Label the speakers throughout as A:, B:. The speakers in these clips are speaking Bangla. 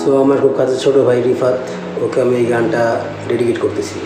A: সো আমার খুব কাছে ছোটো ভাই রিফাত ওকে আমি এই গানটা ডেডিকেট করতেছি।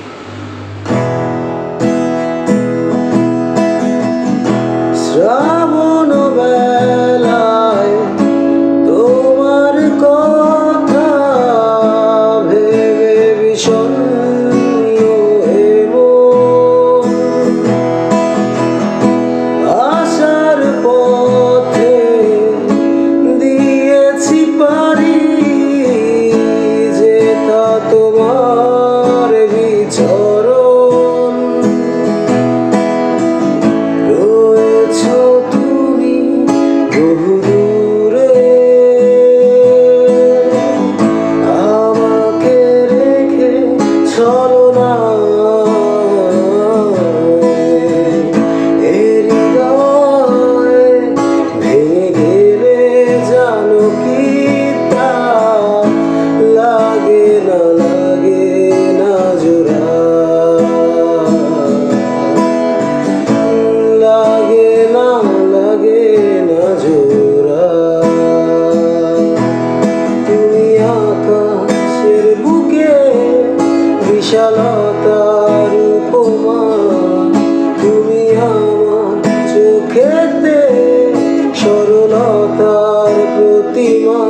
A: বিশালতার উপমা তুমি আমার চোখেতে সরলতার প্রতিমা।